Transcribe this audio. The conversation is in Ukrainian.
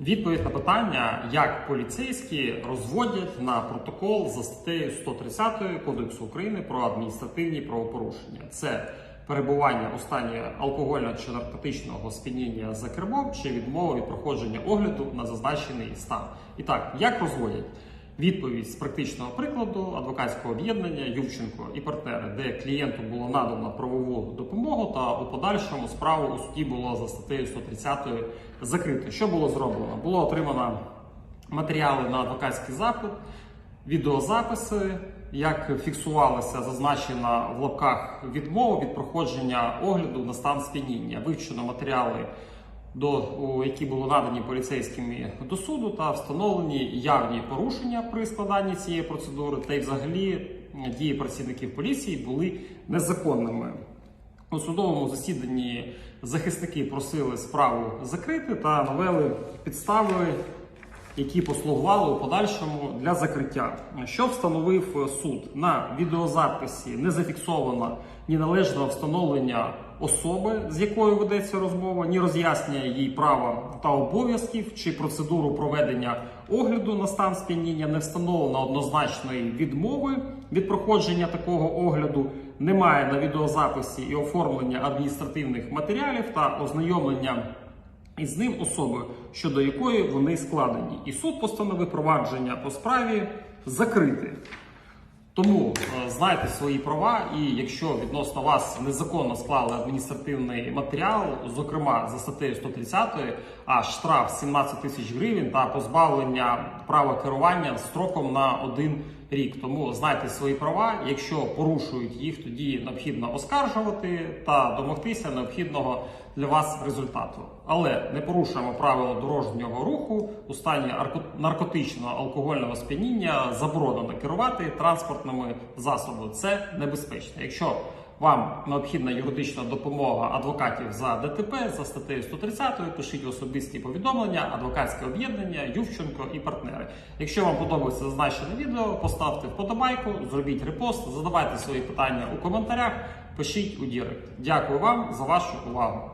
Відповідь на питання, як поліцейські розводять на протокол за статтею 130 Кодексу України про адміністративні правопорушення. Це перебування у стані алкогольного чи наркотичного сп'яніння за кермом чи відмова від проходження огляду на зазначений стан. І так, як розводять? Відповідь з практичного прикладу адвокатського об'єднання Ювченко і партнери, де клієнту було надано правову допомогу, та у подальшому справу у суді було за статтею 130 закрито. Що було зроблено? Було отримано матеріали на адвокатський запит, відеозаписи, як фіксувалася зазначена в лапках відмова від проходження огляду на стан сп'яніння. Вивчено матеріали до які були надані поліцейськими до суду, та встановлені явні порушення при складанні цієї процедури, та й взагалі дії працівників поліції були незаконними. У судовому засіданні захисники просили справу закрити та навели підстави, які послугували у подальшому для закриття. Що встановив е, суд на відеозаписі не зафіксовано ні належного встановлення особи, з якою ведеться розмова, ні роз'яснення її права та обов'язків чи процедуру проведення огляду на стан сп'яніння, не встановлено однозначної відмови від проходження такого огляду. Немає на відеозаписі і оформлення адміністративних матеріалів та ознайомлення із ним особи, щодо якої вони складені. І суд постановив провадження по справі закрити. Тому е, знайте свої права, і якщо відносно вас незаконно склали адміністративний матеріал, зокрема за статтею 130, а штраф 17 тисяч гривень та позбавлення права керування строком на один рік. Тому знайте свої права. Якщо порушують їх, тоді необхідно оскаржувати та домогтися необхідного для вас результату. Але не порушуємо правила дорожнього руху у стані арко- наркотичного алкогольного сп'яніння заборонено керувати транспортними засобами. Це небезпечно. Якщо вам необхідна юридична допомога адвокатів за ДТП за статтею 130, пишіть особисті повідомлення, адвокатське об'єднання, Ювченко і партнери. Якщо вам подобається зазначене відео, поставте вподобайку, зробіть репост, задавайте свої питання у коментарях, пишіть у Дірект. Дякую вам за вашу увагу.